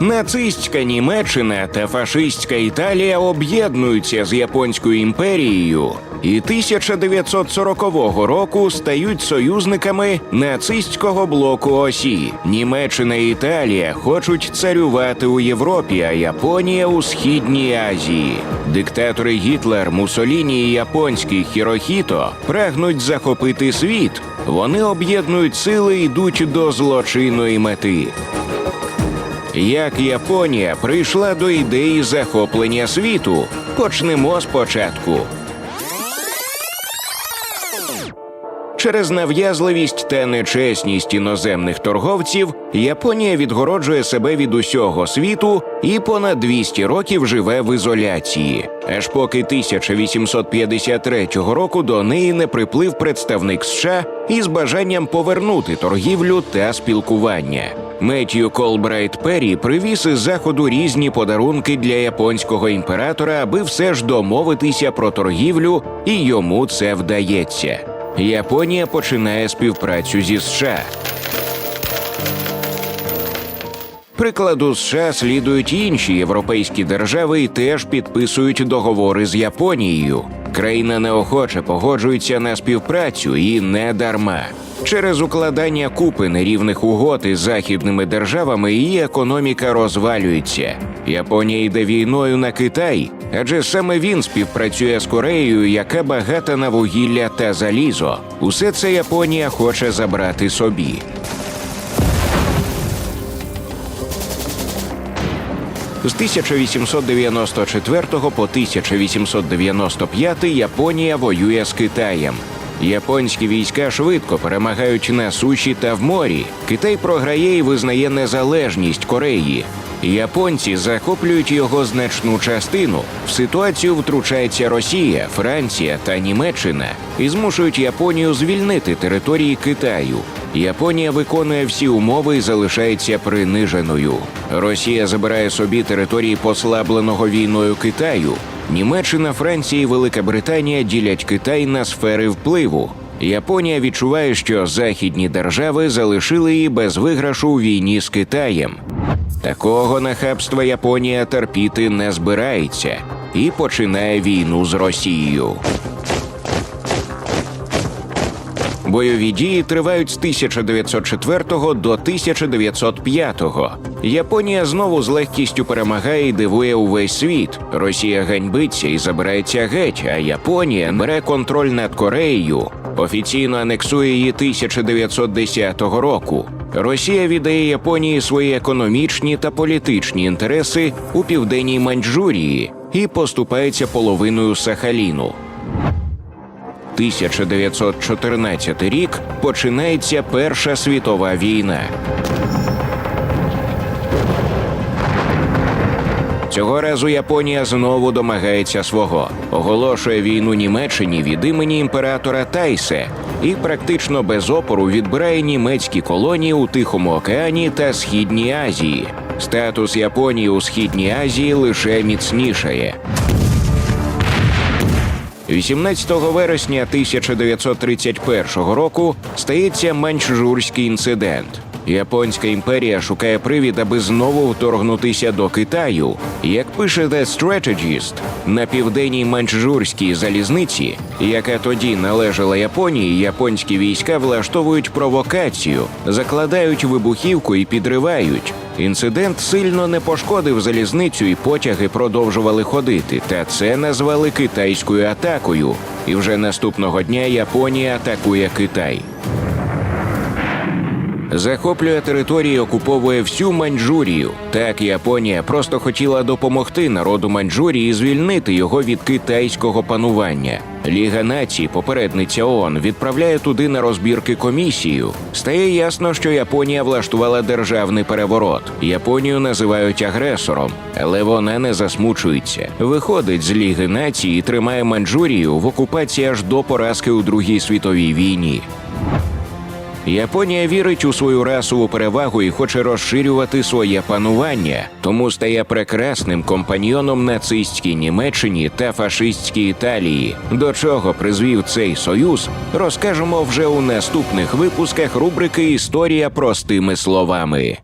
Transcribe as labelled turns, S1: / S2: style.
S1: Нацистська Німеччина та фашистська Італія об'єднуються з Японською імперією і 1940 року стають союзниками нацистського блоку осі. Німеччина і Італія хочуть царювати у Європі, а Японія у східній Азії. Диктатори Гітлер, Мусоліні і японський Хірохіто прагнуть захопити світ. Вони об'єднують сили йдуть до злочинної мети. Як Японія прийшла до ідеї захоплення світу? Почнемо спочатку. Через нав'язливість та нечесність іноземних торговців Японія відгороджує себе від усього світу і понад 200 років живе в ізоляції. Аж поки 1853 року до неї не приплив представник США із бажанням повернути торгівлю та спілкування. Меттью Колбрайт Перрі привіз із заходу різні подарунки для японського імператора, аби все ж домовитися про торгівлю, і йому це вдається. Японія починає співпрацю зі США. Прикладу США слідують інші європейські держави і теж підписують договори з Японією. Країна неохоче погоджується на співпрацю і не дарма. Через укладання купи нерівних угод із західними державами її економіка розвалюється. Японія йде війною на Китай, адже саме він співпрацює з Кореєю, яка багата на вугілля та залізо. Усе це Японія хоче забрати собі. З 1894 по 1895 Японія воює з Китаєм. Японські війська швидко перемагають на суші та в морі. Китай програє і визнає незалежність Кореї. Японці захоплюють його значну частину. В ситуацію втручається Росія, Франція та Німеччина і змушують Японію звільнити території Китаю. Японія виконує всі умови і залишається приниженою. Росія забирає собі території послабленого війною Китаю. Німеччина, Франція і Велика Британія ділять Китай на сфери впливу. Японія відчуває, що західні держави залишили її без виграшу у війні з Китаєм. Такого нахабства Японія терпіти не збирається і починає війну з Росією. Бойові дії тривають з 1904 до 1905. Японія знову з легкістю перемагає і дивує увесь світ. Росія ганьбиться і забирається геть, а Японія бере контроль над Кореєю. Офіційно анексує її 1910 року. Росія віддає Японії свої економічні та політичні інтереси у південній Маньчжурії і поступається половиною Сахаліну. 1914 рік починається Перша світова війна. Цього разу Японія знову домагається свого, оголошує війну Німеччині від імені імператора Тайсе і практично без опору відбирає німецькі колонії у Тихому океані та Східній Азії. Статус Японії у Східній Азії лише міцнішає. 18 вересня 1931 року стається Маньчжурський інцидент. Японська імперія шукає привід, аби знову вторгнутися до Китаю. Як пише The Strategist, на південній маньчжурській залізниці, яка тоді належала Японії, японські війська влаштовують провокацію, закладають вибухівку і підривають. Інцидент сильно не пошкодив залізницю, і потяги продовжували ходити. Та це назвали китайською атакою. І вже наступного дня Японія атакує Китай. Захоплює території, окуповує всю Маньчжурію. Так Японія просто хотіла допомогти народу Маньчжурії звільнити його від китайського панування. Ліга націй, попередниця ООН, відправляє туди на розбірки комісію. Стає ясно, що Японія влаштувала державний переворот. Японію називають агресором, але вона не засмучується. Виходить з Ліги націй і тримає Маньчжурію в окупації аж до поразки у Другій світовій війні. Японія вірить у свою расову перевагу і хоче розширювати своє панування, тому стає прекрасним компаньйоном нацистській Німеччині та фашистській Італії. До чого призвів цей союз, розкажемо вже у наступних випусках рубрики Історія простими словами.